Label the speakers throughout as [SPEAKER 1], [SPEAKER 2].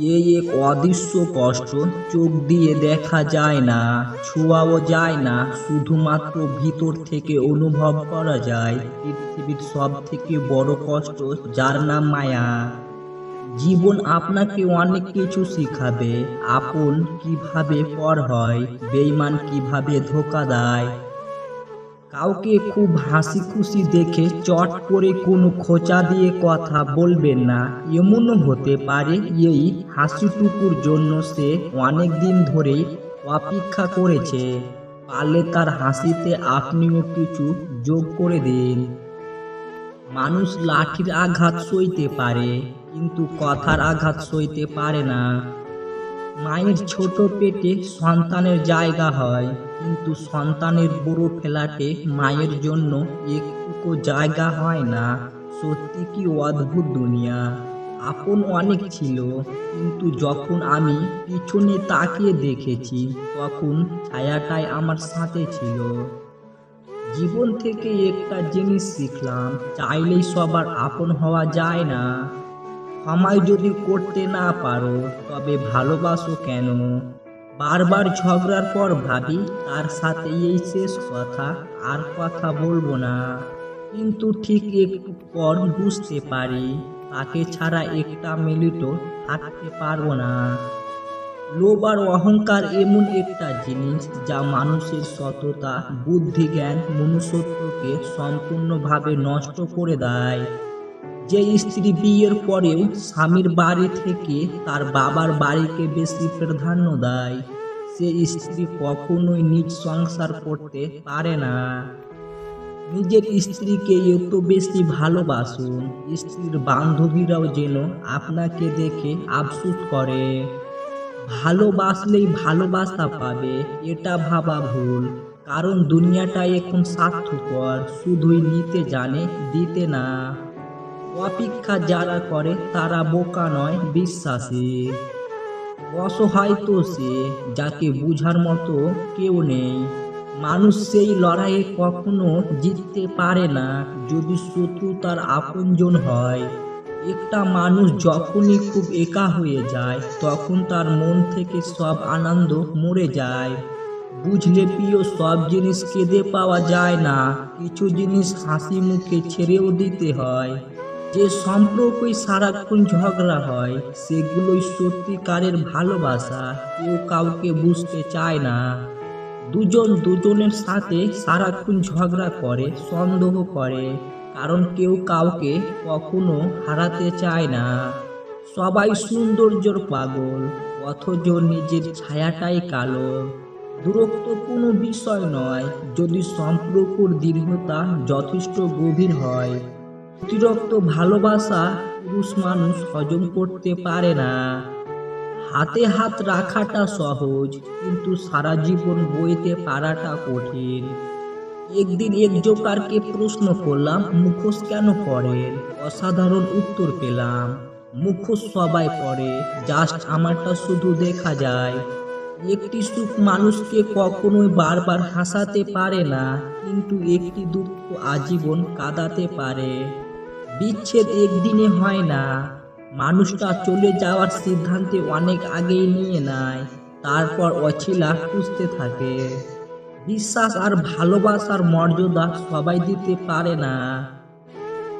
[SPEAKER 1] এ এক অদৃশ্য কষ্ট, চোখ দিয়ে দেখা যায় না, ছোঁয়াও যায় না, শুধুমাত্র ভিতর থেকে অনুভব করা যায়। পৃথিবীর সব থেকে বড় কষ্ট, যার নাম মায়া। জীবন আপনাকে অনেক কিছু শিখাবে। আপন কীভাবে পর হয় বেইমান কীভাবে ধোকা দেয় কাউকে খুব হাসি খুশি দেখে চট করে কোনো খোঁচা দিয়ে কথা বলবেন না। এমনও হতে পারে এই হাসিটুকুর জন্য সে অনেক দিন ধরেই অপেক্ষা করেছে। পারলে তার হাসিতে আপনিও কিছু যোগ করে দিন। মানুষ লাঠির আঘাত সইতে পারে, কিন্তু কথার আঘাত সইতে পারে না। মায়ের ছোট পেটে সন্তানের জায়গা হয়, কিন্তু সন্তানের বড় ফ্ল্যাটে মায়ের জন্য একটুকু জায়গা হয় না। সত্যি কি অদ্ভুত দুনিয়া। আপন অনেক ছিল, কিন্তু যখন আমি পিছনে তাকিয়ে দেখেছি, তখন ছায়াটাই আমার সাথে ছিল। জীবন থেকে একটা জিনিস শিখলাম, চাইলেই সবার আপন হওয়া যায় না। ক্ষমায় যদি করতে না পারো, তবে ভালোবাসো কেন? বারবার ঝগড়ার পর ভাবি, তার সাথে এই শেষ কথা, আর কথা বলব না। কিন্তু ঠিক একটু পর বুঝতে পারি, তাকে ছাড়া একটা মিনিটও থাকতে পারব না। লোভ আর অহংকার এমন একটা জিনিস, যা মানুষের সততা, বুদ্ধি, জ্ঞান, মনুষ্যত্বকে সম্পূর্ণভাবে নষ্ট করে দেয়। যে স্ত্রী বিয়ের পরেও স্বামীর বাড়ি থেকে তার বাবার বাড়িকে বেশি প্রাধান্য দেয়। সে স্ত্রী কখনোই নিজ সংসার করতে পারে না। নিজের স্ত্রীকে এত বেশি ভালোবাসুন, স্ত্রীর বান্ধবীরাও যেন আপনাকে দেখে আফসোস করে। ভালোবাসলেই ভালোবাসা পাবে, এটা ভাবা ভুল। কারণ দুনিয়াটা এখন স্বার্থপর, শুধুই নিতে জানে, দিতে না। অপেক্ষা যারা করে, তারা বোকা নয়, বিশ্বাসী। অসহায় তো সে, যাকে বুঝার মতো কেউ নেই। মানুষ সেই লড়াইয়ে কখনো জিততে পারে না, যদি শত্রু তার আপনজন হয়। একটা মানুষ যখনই খুব একা হয়ে যায়, তখন তার মন থেকে সব আনন্দ মরে যায়। বুঝলে প্রিয়, সব জিনিস কেঁদে পাওয়া যায় না, কিছু জিনিস হাসি মুখে ছেড়েও দিতে হয়। যে সম্পর্কই সারাক্ষণ ঝগড়া হয়, সেগুলোই সত্যিকারের ভালোবাসা। কেউ কাউকে বুঝতে চায় না। দুজন দুজনের সাথে সারাক্ষণ ঝগড়া করে, সন্দেহ করে। কারণ কেউ কাউকে কখনো হারাতে চায় না। সবাই সৌন্দর্যর পাগল, অথচ নিজের ছায়াটাই কালো। দূরত্ব কোনো বিষয় নয়, যদি সম্পর্কর দীর্ঘতা যথেষ্ট গভীর হয়। অতিরিক্ত ভালোবাসা পুরুষ মানুষ হজম করতে পারে না। হাতে হাত রাখাটা সহজ, কিন্তু সারা জীবন বইতে পারাটা কঠিন। একদিন এক জোকারকে প্রশ্ন করলাম, মুখোশ কেন পড়েন অসাধারণ উত্তর পেলাম, মুখোশ সবাই পড়ে জাস্ট আমারটা শুধু দেখা যায়। একটি সুখ মানুষকে কখনোই বারবার হাসাতে পারে না, কিন্তু একটি দুঃখ আজীবন কাঁদাতে পারে। বিচ্ছেদ একদিনে হয় না। মানুষটা চলে যাওয়ার সিদ্ধান্তে অনেক আগেই নিয়ে নেয়, তারপর অছিলা খুঁজতে থাকে। বিশ্বাস আর ভালোবাসার মর্যাদা সবাই দিতে পারে না।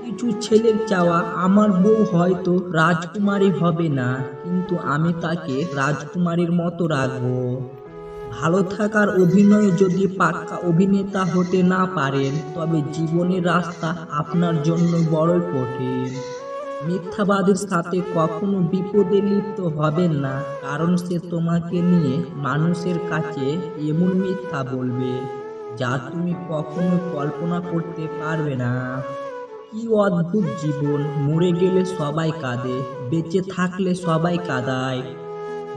[SPEAKER 1] কিছু ছেলের চাওয়া আমার বউ হয়তো রাজকুমারী হবে না, কিন্তু আমি তাকে রাজকুমারীর মতো রাখব। ভালো থাকার অভিনয়ে যদি পাক্কা অভিনেতা হতে না পারেন, তবে জীবনের রাস্তা আপনার জন্য বড়ই কঠিন। মিথ্যাবাদীর সাথে কখনো বিপদে লিপ্ত হবেন না, কারণ সে তোমাকে নিয়ে মানুষের কাছে এমন মিথ্যা বলবে, যা তুমি কখনো কল্পনা করতে পারবে না। কি অদ্ভুত জীবন, মরে গেলে সবাই কাঁদে, বেঁচে থাকলে সবাই কাঁদায়।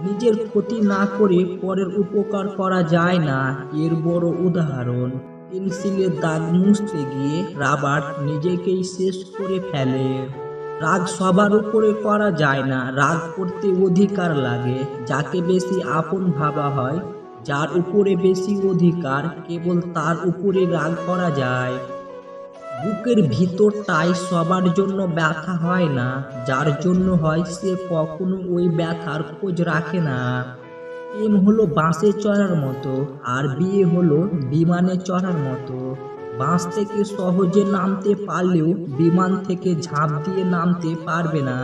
[SPEAKER 1] নিজের ক্ষতি না করে পরের উপকার করা যায় না। এর বড় উদাহরণ পেন্সিলের দাগ মুছতে গিয়ে রাবার নিজেকেই শেষ করে ফেলে। রাগ সবার উপরে করা যায় না, রাগ করতে অধিকার লাগে। যাকে বেশি আপন ভাবা হয়, যার উপরে বেশি অধিকার, কেবল তার উপরে রাগ করা যায়। বুকের ভিতরটাই সবার জন্য ব্যথা হয় না। যার জন্য হয় সে কখনো ওই ব্যথার খোঁজ রাখে না। প্রেম হলো বাসে চড়ার মতো, আর বিয়ে হলো বিমানে চড়ার মতো। বাস থেকে সহজে নামতে পারলেও বিমান থেকে ঝাঁপ দিয়ে নামতে পারবে না।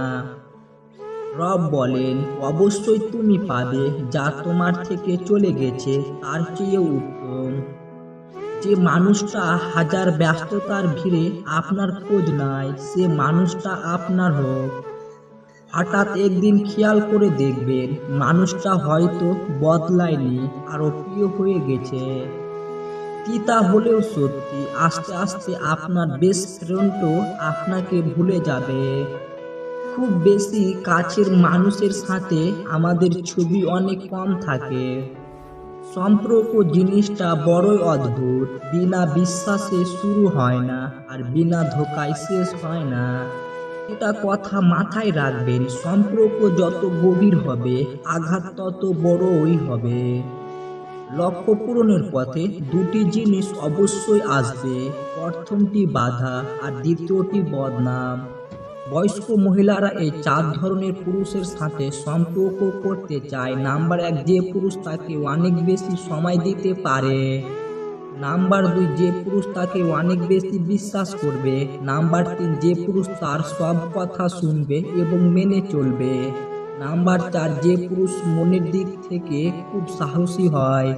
[SPEAKER 1] রব বলেন, অবশ্যই তুমি পাবে, যা তোমার থেকে চলে গেছে, তার চেয়ে উত্তম। যে মানুষটা হাজার ব্যস্ততার ভিড়ে আপনার খোঁজ নাই সে মানুষটা আপনার হোক। হঠাৎ একদিন খেয়াল করে দেখবেন, মানুষটা হয়তো বদলায়নি আরও প্রিয় হয়ে গেছে। তিতা হলেও সত্যি, আস্তে আস্তে আপনার বেস্ট ফ্রেন্ডও আপনাকে ভুলে যাবে। খুব বেশি কাছের মানুষের সাথে আমাদের ছবি অনেক কম থাকে। সম্পর্ক জিনিসটা বড়ই অদ্ভুত। বিনা বিশ্বাসে শুরু হয় না আর বিনা ধোকায় শেষ হয় না। এটা কথা মাথায় রাখবেন, সম্পর্ক যত গভীর হবে, আঘাত তত বড়ই হবে। লক্ষ্য পূরণের পথে দুটি জিনিস অবশ্যই আসবে, প্রথমটি বাধা আর দ্বিতীয়টি বদনাম। বয়স্ক মহিলারা এই চার ধরনের পুরুষের সাথে সম্পর্ক করতে চায়। নাম্বার এক, যে পুরুষ তাকে অনেক বেশি সময় দিতে পারে। নাম্বার দুই, যে পুরুষ তাকে অনেক বেশি বিশ্বাস করবে। নাম্বার তিন, যে পুরুষ তার সব কথা শুনবে এবং মেনে চলবে। নাম্বার চার, যে পুরুষ মনের দিক থেকে খুব সাহসী হয়।